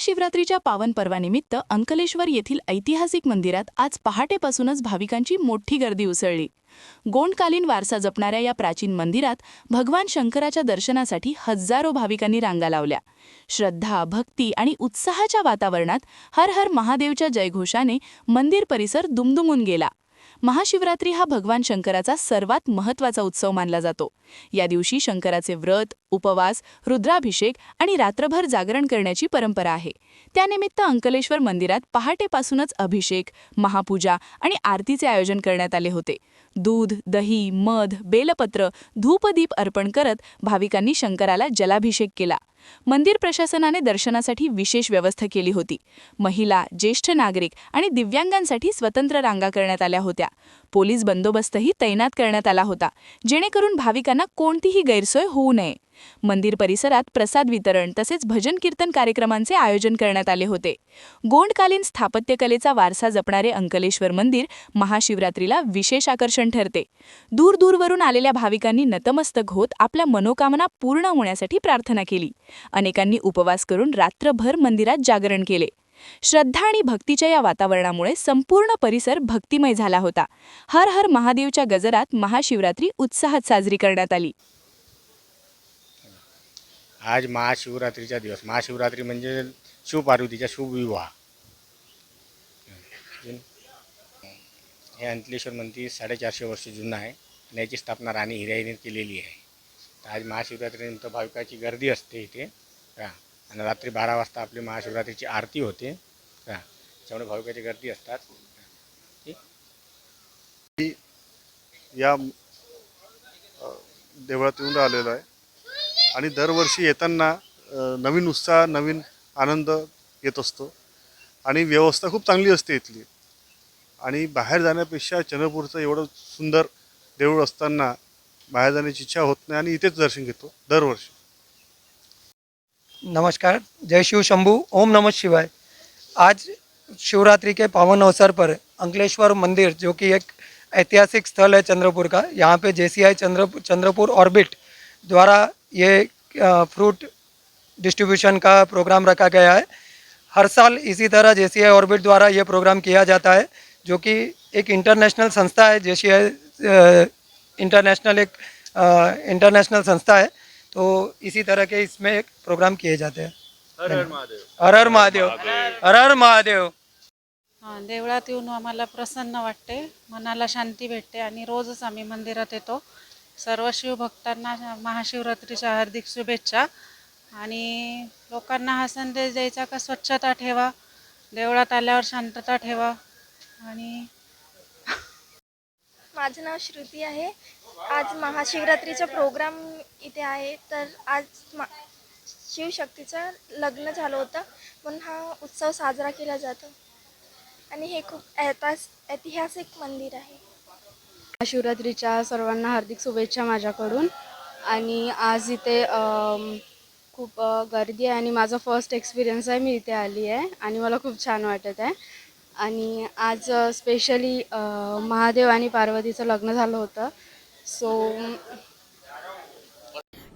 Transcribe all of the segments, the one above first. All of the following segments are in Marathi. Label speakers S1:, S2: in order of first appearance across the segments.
S1: महाशिवरात्रीच्या पावन पर्वानिमित्त अंकलेश्वर येथील ऐतिहासिक मंदिरात आज पहाटेपासूनच भाविकांची मोठी गर्दी उसळली. गोंडकालीन वारसा जपणाऱ्या या प्राचीन मंदिरात भगवान शंकराच्या दर्शनासाठी हजारो भाविकांनी रांगा लावल्या. श्रद्धा भक्ती आणि उत्साहाच्या वातावरणात हर हर महादेवच्या जयघोषाने मंदिर परिसर दुमदुमून गेला. महाशिवरात्री हा भगवान शंकराचा सर्वात महत्त्वाचा उत्सव मानला जातो. या दिवशी शंकराचे व्रत उपवास रुद्राभिषेक आणि रात्रभर जागरण करण्याची परंपरा आहे. त्यानिमित्त अंकलेश्वर मंदिरात पहाटेपासूनच अभिषेक महापूजा आणि आरतीचे आयोजन करण्यात आले होते. दूध दही मध बेलपत्र धूपदीप अर्पण करत भाविकांनी शंकराला जलाभिषेक केला. मंदिर प्रशासनाने दर्शनासाठी विशेष व्यवस्था केली होती. महिला ज्येष्ठ नागरिक आणि दिव्यांगांसाठी स्वतंत्र रांगा करण्यात आल्या होत्या. पोलीस बंदोबस्तही तैनात करण्यात आला होता. जेणेकरून भाविकांना कोणतीही गैरसोय होऊ नये. मंदिर परिसरात प्रसाद वितरण तसेच भजन कीर्तन कार्यक्रमांचे आयोजन करण्यात आले होते. गोंडकालीन स्थापत्यकलेचा वारसा जपणारे अंकलेश्वर मंदिर महाशिवरात्रीला विशेष आकर्षण ठरते. दूरदूरवरून आलेल्या भाविकांनी नतमस्तक होत आपल्या मनोकामना पूर्ण होण्यासाठी प्रार्थना केली. अनेकांनी उपवास करून रात्रभर मंदिरात जागरण केले. श्रद्धा आणि भक्तीच्या या वातावरणामुळे संपूर्ण परिसर भक्तिमय झाला होता. हर हर महादेवच्या गजरात महाशिवरात्री उत्साहात साजरी करण्यात आली.
S2: आज महाशिवरात्रीचा दिवस. महाशिवरात्री म्हणजे शिवपार्वतीचा शुभविवाह हे अंतलेश्वर मंदिर साडेचारशे वर्ष जुनं आहे. आणि याची स्थापना राणी हिराईने केलेली आहे. तर आज महाशिवरात्रीनंतर भाविकाची गर्दी असते इथे. का आणि रात्री बारा वाजता आपली महाशिवरात्रीची आरती होते. का त्यामुळे भाविकाची गर्दी असतात.
S3: या देवळात येऊन राहिलेलं आहे. आणि दरवर्षी येताना नवीन उत्साह नवीन आनंद येत असतो. आणि व्यवस्था खूप चांगली असते इथली. आणि बाहेर जाण्यापेक्षा चंद्रपूरचं एवढं सुंदर देऊळ असताना बाहेर जाण्याची इच्छा होत नाही आणि इथेच दर्शन घेतो दरवर्षी.
S4: नमस्कार. जय शिव शंभू. ओम नमः शिवाय. आज शिवरात्रि के पावन अवसर पर अंकलेश्वर मंदिर जो कि एक ऐतिहासिक स्थल है चंद्रपुर का यहाँ पे J C I Chandra Chandrapur orbit द्वारा ये फ्रूट डिस्ट्रीब्यूशन का प्रोग्राम रखा गया है। हर साल इसी तरह जे सी आई ऑर्बिट द्वारा ये प्रोग्राम किया जाता है जो कि एक इंटरनेशनल संस्था है। जे सी आई इंटरनेशनल एक इंटरनेशनल संस्था है। तो इसी तरह के इसमें एक प्रोग्राम किए जाते हैं। हर हर महादेव। हर हर महादेव।
S5: हाँ देवळात येऊन आम्हाला प्रसन्न वाटते मनाला शांती भेटते आणि रोजच आम्ही मंदिरात येतो. सर्व शिवभक्तांना महाशिवरात्रीच्या हार्दिक शुभेच्छा. आणि लोकांना हा संदेश द्यायचा का स्वच्छता ठेवा देवळात आल्यावर शांतता ठेवा. आणि
S6: माझं नाव श्रुती आहे. आज महाशिवरात्रीचा प्रोग्राम इथे आहे. तर आज मा शिवशक्तीचं लग्न झालं होतं. म्हणून हा उत्सव साजरा केला जातो. आणि हे खूप ऐतास ऐतिहासिक मंदिर आहे.
S7: महाशिवरात्रीच्या सर्वांना हार्दिक शुभेच्छा माझ्याकडून. आणि आज इथे खूप गर्दी आहे आणि माझा फर्स्ट एक्सपिरियन्स आहे मी इथे आली आहे आणि मला खूप छान वाटत आहे. आणि आज स्पेशली महादेव आणि पार्वतीचं लग्न झालं होतं. सो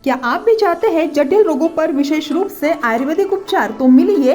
S8: क्या आप भी चाहते हैं जटिल रोगों पर विशेष रूप से आयुर्वेदिक उपचार तो मिलिए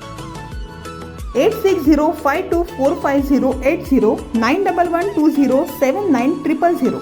S8: Eight six zero five two four five zero eight zero nine double one two zero seven nine triple zero